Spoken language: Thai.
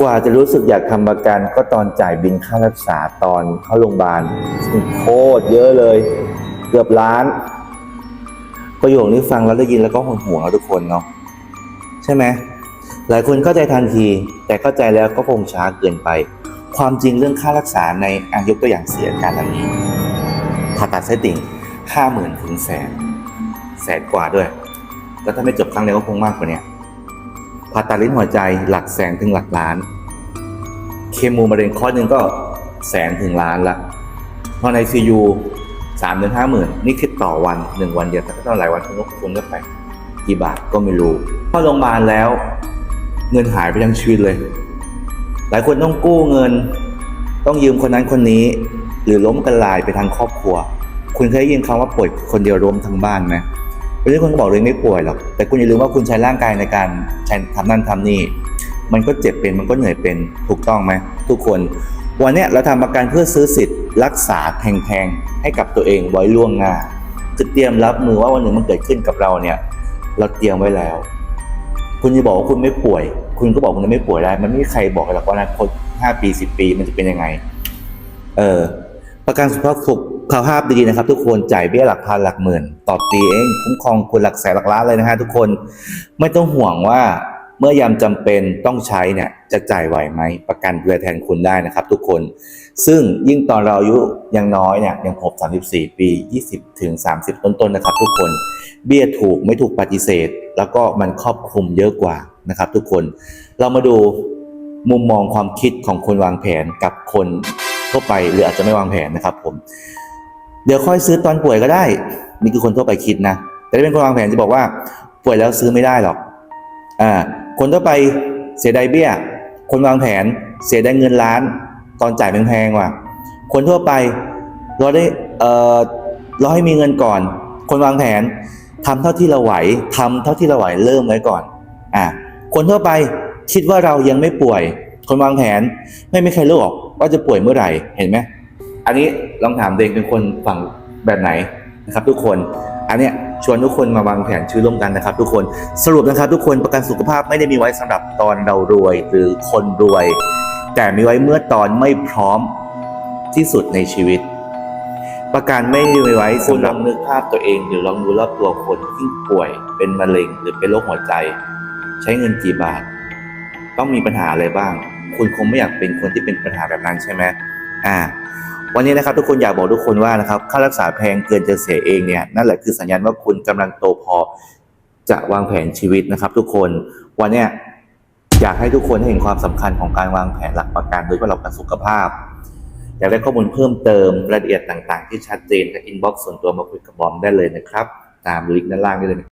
กว่าจะรู้สึกอยากทำประกันก็ตอนจ่ายบินค่ารักษาตอนเข้าโรงพยาบาลโคตรเยอะเลย เกือบล้าน ประโยคนี้ฟังแล้วได้ยินแล้วก็ห่วงห่วทุกคนเนาะใช่ไหมหลายคนเข้าใจทันที แต่เข้าใจแล้วก็คงช้าเกินไป ความจริงเรื่องค่ารักษาในอายกตัวอย่างเสียการเหล่านี้ผ่าตัดไส้ติ่งห้าหมื่นถึงแสนแสนกว่าด้วย แล้วถ้าไม่จบครั้งเดียวก็คงมากกว่านี้ ผ่าตัดลิ้นหัวใจหลักแสนถึงหลักล้าน เคมูมะเร็งข้อหนึ่งก็แสนถึงล้านละพอในซียูสามถึงห้าหมื่นนี่คิดต่อวันหนึ่งวันเดียวแต่ก็ต้องหลายวันคุณก็คุณก็ไปกี่บาทก็ไม่รู้พอโรงพยาบาลแล้ว เงินหายไปทั้งชีวิตเลย หลายคนต้องกู้เงิน ต้องยืมคนนั้นคนนี้ หรือล้มกันลายไปทางครอบครัว คุณเคยยินคำว่าป่วยคนเดียวล้มทั้งบ้านไหม เป็นเรื่องคนก็บอกเลยไม่ป่วยหรอก แต่คุณอย่าลืมว่าคุณใช้ร่างกายในการใช้ทำนั่นทำนี่ มันก็เจ็บเป็น มันก็เหนื่อยเป็น ถูกต้องไหมทุกคน วันนี้เราทำประกันเพื่อซื้อสิทธิ์รักษาแพงๆให้กับตัวเองไว้ล่วงหน้าคือเตรียมรับมือว่าวันหนึ่งมันเกิดขึ้นกับเราเนี่ย เราเตรียมไว้แล้ว คุณจะบอกว่าคุณไม่ป่วย คุณก็บอกคุณไม่ป่วยได้ มันไม่มีใครบอกหรอกว่าอนาคตห้าปีสิบปีมันจะเป็นยังไง เออประกันสุขภาพสุข ข่าวภาพดีๆนะครับ ทุกคนจ่ายเบี้ยหลักพันหลักหมื่นต่อปีเองคุ้มครองคุณหลักแสนหลักล้านเลยนะฮะทุกคนไม่ต้องห่วงว่าเมื่อยามจำเป็นต้องใช้เนี่ยจะจ่ายไหวไหมประกันดูแลแทนคุณได้นะครับ ทุกคน ซึ่งยิ่งตอนเราอายุยังน้อยเนี่ยยังครบ34 ปี 20 ถึง 30 ต้นๆนะครับ ทุกคนเบี้ยถูกไม่ถูกปฏิเสธ แล้วก็มันครอบคลุมเยอะกว่านะครับ ทุกคนเรามาดูมุมมองความคิดของคนวางแผนกับคนทั่วไปหรืออาจจะไม่วางแผนนะครับผม เดี๋ยวค่อยซื้อตอนป่วยก็ได้ นี่คือคนทั่วไปคิดนะ แต่ถ้าเป็นคนวางแผนจะบอกว่า ป่วยแล้วซื้อไม่ได้หรอกอ่าคนทั่วไปเสียดายเบี้ย คนวางแผนเสียดายเงินล้าน ตอนจ่ายแพงๆว่ะ คนทั่วไปเราได้เอ่อเราให้มีเงินก่อน คนวางแผนทำเท่าที่เราไหวทำเท่าที่เราไหวเริ่มไว้ก่อนอะคนทั่วไปคิดว่าเรายังไม่ป่วย คนวางแผนไม่มีใครรู้หรอกว่าจะป่วยเมื่อไหร่เห็นไหม อันนี้ลองถามตัวเองเป็นคนฝั่งแบบไหนนะครับ ทุกคน อันเนี้ยชวนทุกคนมาวางแผนชีวิตร่วมกันนะครับ ทุกคนสรุปนะครับ ทุกคนประกันสุขภาพไม่ได้มีไว้สำหรับตอนเรารวยหรือคนรวย แต่มีไว้เมื่อตอนไม่พร้อมที่สุดในชีวิต ประกันไม่ได้มีไว้สำหรับนึกภาพตัวเอง หรือลองดูรอบตัวคนที่ป่วยเป็นมะเร็งหรือเป็นโรคหัวใจ ใช้เงินกี่บาท ต้องมีปัญหาอะไรบ้าง คุณคงไม่อยากเป็นคนที่เป็นปัญหาแบบนั้นใช่ไหมอ่า วันนี้นะครับทุกคนอยากบอกทุกคนว่านะครับค่ารักษาแพงเกินจะเสียเองเนี่ยนั่นแหละคือสัญญาณว่าคุณกำลังโตพอจะวางแผนชีวิตนะครับ ทุกคนวันนี้อยากให้ทุกคนเห็นความสำคัญของการวางแผนหลักประกันโดยเฉพาะหลักประกันสุขภาพ อยากได้ข้อมูลเพิ่มเติมรายละเอียดต่าง ๆ ที่ชัดเจนก็อินบ็อกซ์ส่วนตัวมาคุยกับบอมได้เลยนะครับ ตามลิงก์ด้านล่างได้เลย